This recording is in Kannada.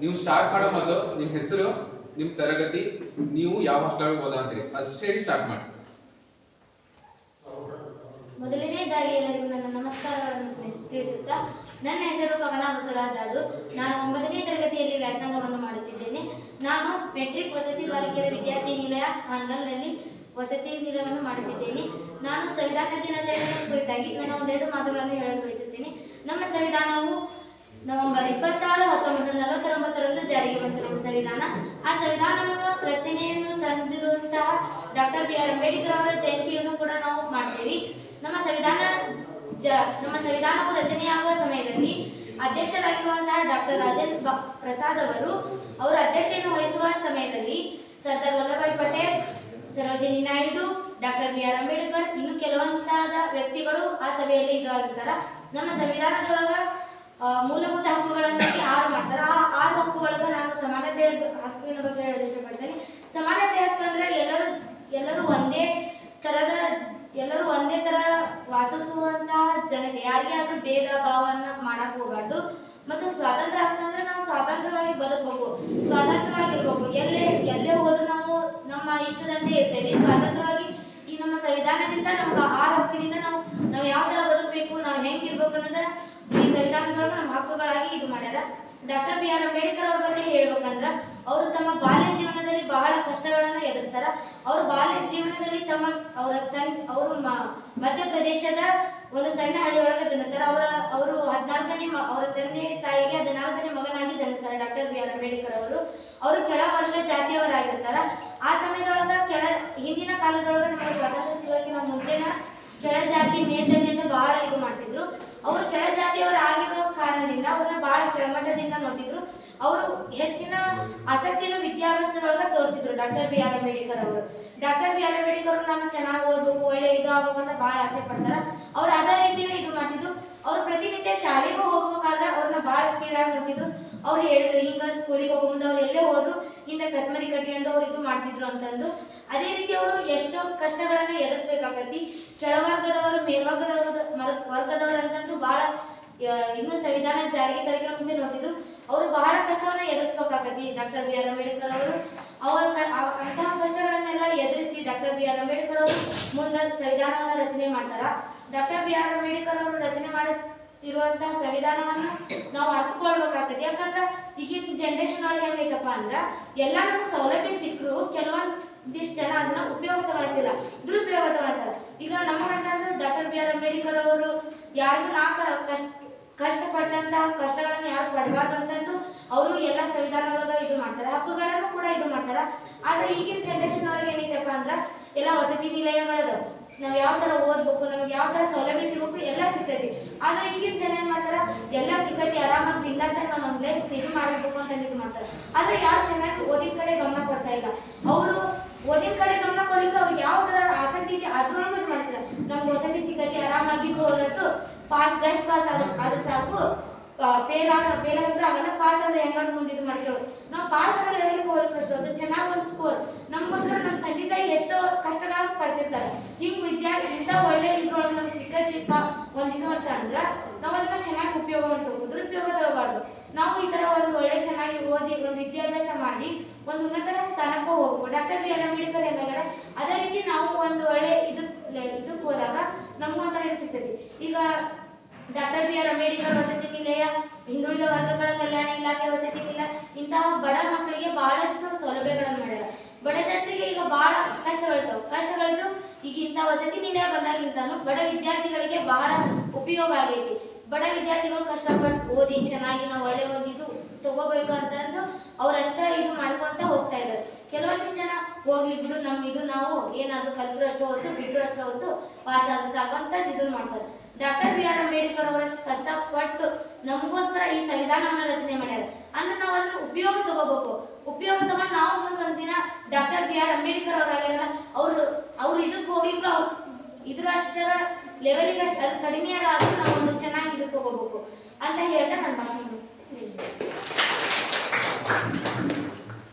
ನೀವು ಸ್ಟಾರ್ಟ್ ಮಾಡೋ ಮೊದಲು ನಿಮ್ಮ ಹೆಸರು ನಿಮ್ಮ ತರಗತಿ, ನೀವು ಯಾವ ಹಾಸ್ಟೆಲ್ ಓದೋ ಅಂತೀರಿ? ಅಷ್ಟೇ ಸ್ಟಾರ್ಟ್ ಮಾಡಿ. ಮೊದಲನೇದಾಗಿ ಎಲ್ಲರಿಗೂ ನನ್ನ ನಮಸ್ಕಾರಗಳನ್ನು ತಿಳಿಸುತ್ತಾ, ನನ್ನ ಹೆಸರು ಕವನ ಬಸವರಾಜ್ ಆಡು ನಾನು ಒಂಬತ್ತನೇ ತರಗತಿಯಲ್ಲಿ ವ್ಯಾಸಂಗವನ್ನು ಮಾಡುತ್ತಿದ್ದೇನೆ. ನಾನು ಮೆಟ್ರಿಕ್ ವಸತಿ ಬಾಲಕಿಯರ ವಿದ್ಯಾರ್ಥಿ ನಿಲಯ ಹಾಂಗಲ್ನಲ್ಲಿ ವಸತಿ ನಿಲಯವನ್ನು ಮಾಡುತ್ತಿದ್ದೇನೆ. ನಾನು ಸಂವಿಧಾನ ದಿನಾಚರಣೆ ಕುರಿತಾಗಿ ನಾನು ಒಂದೆರಡು ಮಾತುಗಳನ್ನು ಹೇಳಲು ಬಯಸುತ್ತೇನೆ. ನಮ್ಮ ಸಂವಿಧಾನವು ನವೆಂಬರ್ ಇಪ್ಪತ್ತಾರು ಹತ್ತೊಂಬತ್ತು ನಲವತ್ತೊಂಬತ್ತರಂದು ಜಾರಿಗೆ ಬಂತು ನಮ್ಮ ಸಂವಿಧಾನ. ಆ ಸಂವಿಧಾನವನ್ನು ರಚನೆಯನ್ನು ತಂದಿರುವಂತಹ ಡಾಕ್ಟರ್ ಬಿ ಆರ್ ಅಂಬೇಡ್ಕರ್ ಅವರ ಜಯಂತಿಯನ್ನು ಕೂಡ ನಾವು ಮಾಡ್ತೇವೆ. ನಮ್ಮ ಸಂವಿಧಾನ ಜ, ನಮ್ಮ ಸಂವಿಧಾನವು ರಚನೆಯಾಗುವ ಸಮಯದಲ್ಲಿ ಅಧ್ಯಕ್ಷರಾಗಿರುವಂತಹ ಡಾಕ್ಟರ್ ರಾಜೇಂದ್ರ ಪ್ರಸಾದ್ ಅವರು ಅವರ ಅಧ್ಯಕ್ಷತೆಯನ್ನು ವಹಿಸುವ ಸಮಯದಲ್ಲಿ Sardar Vallabhbhai Patel, Sarojini Naidu, doctor B R Ambedkar, ಇನ್ನು ಕೆಲವಂತಾದ ವ್ಯಕ್ತಿಗಳು ಆ ಸಭೆಯಲ್ಲಿ ಇದಾಗಿರ್ತಾರ ನಮ್ಮ ಸಂವಿಧಾನದೊಳಗ ಮೂಲಭೂತ ಹಕ್ಕುಗಳನ್ನಾಗಿ ಆರು ಮಾಡ್ತಾರೆ? ಆ, ಆರು ಹಕ್ಕುಗಳಾಗ ನಾನು ಸಮಾನತೆ ಹಕ್ಕಿನ ಬಗ್ಗೆ ಹೇಳಲು ಇಷ್ಟಪಡ್ತೇನೆ. ಸಮಾನತೆ ಹಕ್ಕು ಅಂದ್ರೆ ಎಲ್ಲರೂ ಎಲ್ಲರೂ ಒಂದೇ ತರದ ಎಲ್ಲರೂ ಒಂದೇ ತರ ವಾಸಿಸುವಂತಹ ಜನತೆ. ಯಾರಿಗೆ ಆದ್ರೂ ಭೇದ ಭಾವನ ಮಾಡಕ್ ಹೋಗ್ಬಾರ್ದು. ಮತ್ತು ಸ್ವಾತಂತ್ರ್ಯ ಹಕ್ಕು ಅಂದ್ರೆ ನಾವು ಸ್ವಾತಂತ್ರ್ಯವಾಗಿ ಬದುಕಬೇಕು. ಸ್ವಾತಂತ್ರ್ಯವಾಗಿರ್ಬೇಕು. ಎಲ್ಲೇ ಎಲ್ಲೇ ಹೋದ್ರು ನಾವು ನಮ್ಮ ಇಷ್ಟದಂತೆ ಇರ್ತೇವೆ. ಸ್ವಾತಂತ್ರ್ಯವಾಗಿ ಈ ನಮ್ಮ ಸಂವಿಧಾನದಿಂದ ನಮ್ಗೆ ಆ ಹಕ್ಕಿನಿಂದ ನಾವು ನಾವು ಯಾವ ತರ ಬದುಕಬೇಕು, ನಾವು ಹೆಂಗಿರ್ಬೇಕು ಅನ್ನೋದ ಈ ಸಿದ್ಧಾಂತಗಳನ್ನ ನಮ್ಮ ಹಕ್ಕುಗಳಾಗಿ ಇದು ಮಾಡ್ಯಾರ. ಡಾಕ್ಟರ್ ಬಿ ಆರ್ ಅಂಬೇಡ್ಕರ್ ಅವ್ರ ಬಗ್ಗೆ ಹೇಳ್ಬೇಕಂದ್ರ ಅವರು ತಮ್ಮ ಬಾಲ್ಯ ಜೀವನದಲ್ಲಿ ಬಹಳ ಕಷ್ಟಗಳನ್ನ ಎದುರಿಸ್ತಾರ. ಅವ್ರ ಬಾಲ್ಯ ಜೀವನದಲ್ಲಿ ತಮ್ಮ ಅವರ ತನ್ ಅವರು ಮಧ್ಯಪ್ರದೇಶದ ಒಂದು ಸಣ್ಣ ಹಳ್ಳಿಯೊಳಗೆ ಜನಿಸ್ತಾರ. ಅವರ ಅವರು ಹದಿನಾಲ್ಕನೇ ಅವರ ತಂದೆ ತಾಯಿಗೆ ಹದಿನಾಲ್ಕನೇ ಮಗನಾಗಿ ಜನಿಸ್ತಾರೆ ಡಾಕ್ಟರ್ ಬಿ ಆರ್ ಅಂಬೇಡ್ಕರ್ ಅವರು. ಅವರು ಕೆಳವರ್ಗ ಜಾತಿಯವರಾಗಿರ್ತಾರ. ಆ ಸಮಯದೊಳಗ ಕೆಳ ಹಿಂದಿನ ಕಾಲದೊಳಗ ನಮ್ಮ ಸ್ವಾತಂತ್ರ್ಯ ಸಿಗೋಕ್ಕಿಂತ ಮುಂಚೆನ ಕೆಳ ಜಾತಿ ಮೇಲ್ಜಾತಿ ಬಹಳ ಇದು ಮಾಡ್ತಿದ್ರು ಅವರು ಕೆಳ ಜಾತಿಯವರು ಆಗಿರೋ ಕಾರಣದಿಂದ ಅವ್ರನ್ನ ಬಹಳ ಕೆಳಮಟ್ಟದಿಂದ ನೋಡ್ತಿದ್ರು. ಅವರು ಹೆಚ್ಚಿನ ಆಸಕ್ತಿಯನ್ನು ವಿದ್ಯಾಭ್ಯಾಸದೊಳಗ ತೋರಿಸಿದ್ರು ಡಾಕ್ಟರ್ ಬಿ ಆರ್ ಅಂಬೇಡ್ಕರ್ ಅವರು. ಡಾಕ್ಟರ್ ಬಿ ಆರ್ ಅಂಬೇಡ್ಕರ್ ಅವರು ನಾನು ಚೆನ್ನಾಗಿ ಓದ್ಬೇಕು, ಒಳ್ಳೆ ಇದು ಆಗ್ಬೇಕು ಅಂತ ಬಹಳ ಆಸೆ ಪಡ್ತಾರ. ಅವ್ರು ಅದೇ ರೀತಿಯಲ್ಲಿ ಇದು ಮಾಡ್ತಿದ್ರು. ಅವ್ರು ಪ್ರತಿನಿತ್ಯ ಶಾಲೆಗೂ ಹೋಗ್ಬೇಕಾದ್ರೆ ಅವ್ರನ್ನ ಬಹಳ ಕೀಳಾಗಿ ನೋಡ್ತಿದ್ರು. ಅವ್ರು ಹೇಳಿದ್ರು ಈಗ ಸ್ಕೂಲಿಗೆ ಹೋಗೋ ಮುಂದೆ ಅವ್ರು ಎಲ್ಲೇ ಹೋದ್ರು ಹಿಂದ ಕಸ್ಮರಿ ಕಟ್ಕೊಂಡು ಅವ್ರು ಇದು ಮಾಡ್ತಿದ್ರು ಅಂತಂದು. ಅದೇ ರೀತಿ ಅವರು ಎಷ್ಟೋ ಕಷ್ಟಗಳನ್ನ ಎದುರಿಸ್ಬೇಕಾಗತ್ತಿ. ಕೆಳವರ್ಗದವರು ಮೇಲ್ವರ್ಗದವರು, ಮರ್- ವರ್ಗದವರು ಅಂತಂದು ಬಹಳ ಇನ್ನೂ ಸಂವಿಧಾನ ಜಾರಿಗೆ ತರಕಿನ ಮುಂಚೆ ನೋಡ್ತಿದ್ರು, ಅವರು ಬಹಳ ಕಷ್ಟವನ್ನ ಎದುರಿಸ್ಬೇಕಾಗತ್ತಿ ಡಾಕ್ಟರ್ ಬಿ ಆರ್ ಅಂಬೇಡ್ಕರ್ ಅವರು. ಅವರ ಅಂತಹ ಕಷ್ಟಗಳನ್ನೆಲ್ಲ ಎದುರಿಸಿ ಡಾಕ್ಟರ್ ಬಿ ಆರ್ ಅಂಬೇಡ್ಕರ್ ಅವರು ಮುಂದೆ ಸಂವಿಧಾನವನ್ನ ರಚನೆ ಮಾಡ್ತಾರ. ಡಾಕ್ಟರ್ ಬಿ ಆರ್ ಅಂಬೇಡ್ಕರ್ ಅವರು ರಚನೆ ಮಾಡಿ ಸಂವಿಧಾನವನ್ನು ನಾವು ಅರ್ಥಕೊಳ್ಬೇಕಾಗತ್ತೆ ಯಾಕಂದ್ರ ಈಗಿನ ಜನರೇಷನ್ ಒಳಗೆ ಹೆಂಗೈತಪ್ಪ ಅಂದ್ರ, ಎಲ್ಲ ನಮ್ಗೆ ಸೌಲಭ್ಯ ಸಿಕ್ಕರು ಕೆಲವೊಂದಿಷ್ಟು ಜನ ಅದನ್ನ ಉಪಯೋಗ ತಗೊಳ್ತಿಲ್ಲ ದುರುಪಯೋಗ ತಗೊಳ್ತಾರೆ ಈಗ ನಮಗಂತಂದ್ರೆ ಡಾಕ್ಟರ್ ಬಿ ಆರ್ ಅಂಬೇಡ್ಕರ್ ಅವರು ಯಾರಿಗೂ ನಾ ಕಷ್ಟ ಕಷ್ಟಪಟ್ಟಂತಹ ಕಷ್ಟಗಳನ್ನು ಯಾರು ಪಡಬಾರ್ದು ಅಂತಂದು ಅವರು ಎಲ್ಲ ಸಂವಿಧಾನ ಒಳಗ ಇದು ಮಾಡ್ತಾರೆ. ಹಕ್ಕುಗಳನ್ನು ಕೂಡ ಇದು ಮಾಡ್ತಾರೆ. ಆದ್ರೆ ಈಗಿನ ಜನರೇಷನ್ ಒಳಗೆ ಏನೈತಪ್ಪ ಅಂದ್ರ ಎಲ್ಲ ವಸತಿ ನಿಲಯಗಳದು ನಾವ್ ಯಾವ ತರ ಓದ್ಬೇಕು, ನಮ್ಗೆ ಯಾವ ತರ ಸೌಲಭ್ಯ ಸಿಗಬೇಕು ಎಲ್ಲ ಸಿಗ್ತೈತಿ. ಆದ್ರೆ ಈಗಿನ ಜನ ಏನ್ ಮಾಡ್ತಾರ? ಎಲ್ಲ ಸಿಗ್ತೈತಿ ಆರಾಮಾಗಿ ಬಿಂದಾಸ ನಾವು ಲೈಫ್ ಇದು ಮಾಡ್ಬೇಕು ಅಂತ ಇದು ಮಾಡ್ತಾರೆ. ಆದ್ರೆ ಯಾರು ಚೆನ್ನಾಗಿ ಓದಿನ ಕಡೆ ಗಮನ ಕೊಡ್ತಾ ಇಲ್ಲ. ಅವರು ಓದಿನ ಕಡೆ ಗಮನ ಕೊಡ್ಲಿಕ್ಕೆ ಅವ್ರಿಗೆ ಯಾವ ತರ ಆಸಕ್ತಿ ಇದೆ ಅದ್ರೊಳಗೆ ಮಾಡ್ತಾರೆ. ನಮ್ಗೆ ವಸತಿ ಸಿಗತಿ ಆರಾಮಾಗಿ ಹೊರತು ಪಾಸ್ ಜಸ್ಟ್ ಪಾಸ್ ಆದ್ರೆ ಅದು ಸಾಕು. ಫೇಲ್ ಆಗಿದ್ರು ಆಗಲ್ಲ ಪಾಸ್ ಆದ್ರೆ ಹೆಂಗಾದ್ರು ಮುಂದೆ ಇದು ಮಾಡ್ತೇವೆ ನಾವು ಪಾಸ್ ಆಗೋ ಲೆವೆಲ್ಗೆ ಹೋಗ್ಲಿಕ್ಕೆ ಅಷ್ಟು ಅದು ಚೆನ್ನಾಗಿ ಒಂದು ಸ್ಕೋರ್ ನಮಗೋಸ್ಕರ ನಮ್ಮ ತಂದೆ ತಾಯಿ ಎಷ್ಟೋ ಕಷ್ಟಗಳನ್ನು ಪಡ್ತಿರ್ತಾರೆ. ಹಿಂಗೆ ವಿದ್ಯಾರ್ಥಿ ಇಂಥ ಒಳ್ಳೆ ಇದ್ರೊಳಗೆ ನಮ್ಗೆ ಸಿಕ್ಕದಿಪ್ಪ ಒಂದು ಇದು ಅಂತ ಅಂದ್ರೆ, ನಾವು ಅದನ್ನ ಚೆನ್ನಾಗಿ ಉಪಯೋಗ ಮಾಡ್ಬೇಕು ದುರುಪಯೋಗ ತಗೋಬಾರ್ದು. ನಾವು ಈ ಥರ ಒಂದು ಒಳ್ಳೆ ಚೆನ್ನಾಗಿ ಓದಿ ಒಂದು ವಿದ್ಯಾಭ್ಯಾಸ ಮಾಡಿ ಒಂದು ಉನ್ನತ ಸ್ಥಾನಕ್ಕೆ ಹೋಗ್ಬೇಕು ಡಾಕ್ಟರ್ ಬಿ ಆರ್ ಅಂಬೇಡ್ಕರ್ ಹೆಂಗಾಗ್ಯಾರ ಅದೇ ರೀತಿ ನಾವು ಒಂದು ಒಳ್ಳೆ ಇದಕ್ ಇದಕ್ಕೆ ಹೋದಾಗ ನಮ್ಗೂ ಒಂಥರ ಇದು ಸಿಗ್ತೈತಿ ಈಗ ಡಾಕ್ಟರ್ ಬಿ ಆರ್ ಅಂಬೇಡ್ಕರ್ ವಸತಿ ನಿಲಯ, ಹಿಂದುಳಿದ ವರ್ಗಗಳ ಕಲ್ಯಾಣ ಇಲಾಖೆ ವಸತಿ ನಿಲಯ, ಇಂತಹ ಬಡ ಮಕ್ಕಳಿಗೆ ಬಹಳಷ್ಟು ಸೌಲಭ್ಯಗಳನ್ನು ಮಾಡ್ಯಾರ. ಬಡ ಜನರಿಗೆ ಈಗ ಬಹಳ ಕಷ್ಟಗಳಿರ್ತಾವೆ ಕಷ್ಟಗಳಿದ್ರು ಈಗ ಇಂಥ ವಸತಿ ನಿಲಯ ಬಂದಾಗಿಂತಾನು ಬಡ ವಿದ್ಯಾರ್ಥಿಗಳಿಗೆ ಬಹಳ ಉಪಯೋಗ ಆಗೈತಿ. ಬಡ ವಿದ್ಯಾರ್ಥಿಗಳು ಕಷ್ಟಪಟ್ಟು ಓದಿ, ಚೆನ್ನಾಗಿ ನಾವು ಒಳ್ಳೆ ಒಂದು ಇದು ತಗೋಬೇಕು ಅಂತಂದು ಅವ್ರಷ್ಟ ಇದು ಮಾಡ್ಕೊಂತ ಹೋಗ್ತಾ ಇದ್ದಾರೆ ಕೆಲವೊಂದಿಷ್ಟು ಜನ ಹೋಗ್ಲಿ ಬಿಡು, ನಮ್ ಇದು ನಾವು ಏನಾದ್ರು ಕಲ್ತ್ರು ಅಷ್ಟು ಹೊತ್ತು ಬಿಟ್ರು ಅಷ್ಟು ಹೊತ್ತು ಪಾಸ್ ಆದ್ರೂ ಸಾಕಂತ ಇದನ್ನ ಮಾಡ್ತಾರೆ. ಡಾಕ್ಟರ್ ಬಿ ಆರ್ ಅಂಬೇಡ್ಕರ್ ಅವರಷ್ಟು ಕಷ್ಟಪಟ್ಟು ನಮಗೋಸ್ಕರ ಈ ಸಂವಿಧಾನವನ್ನ ರಚನೆ ಮಾಡ್ಯಾರ. ಅಂದ್ರೆ ನಾವು ಅದನ್ನ ಉಪಯೋಗ ತಗೋಬೇಕು. ಉಪಯೋಗ ತಗೊಂಡು ನಾವು ಮುಂದೆ ಒಂದಿನ ಡಾಕ್ಟರ್ ಬಿ ಆರ್ ಅಂಬೇಡ್ಕರ್ ಅವರಾಗಿರಲ್ಲ ಅವ್ರು ಅವ್ರು ಇದಕ್ಕೆ ಹೋಗ್ಲಿಕ್ಕೆ ಅವ್ರು ಇದ್ರ ಅಷ್ಟರ ಲೆವೆಲಿಗೆ ಅಷ್ಟು ಅದು ಕಡಿಮೆ ಆದ್ರೂ ನಾವು ಒಂದು ಚೆನ್ನಾಗಿ ಇದು ತಗೋಬೇಕು ಅಂತ ಹೇಳ್ತಾ ನನ್ನ ಭಾಷಣ. Thank you.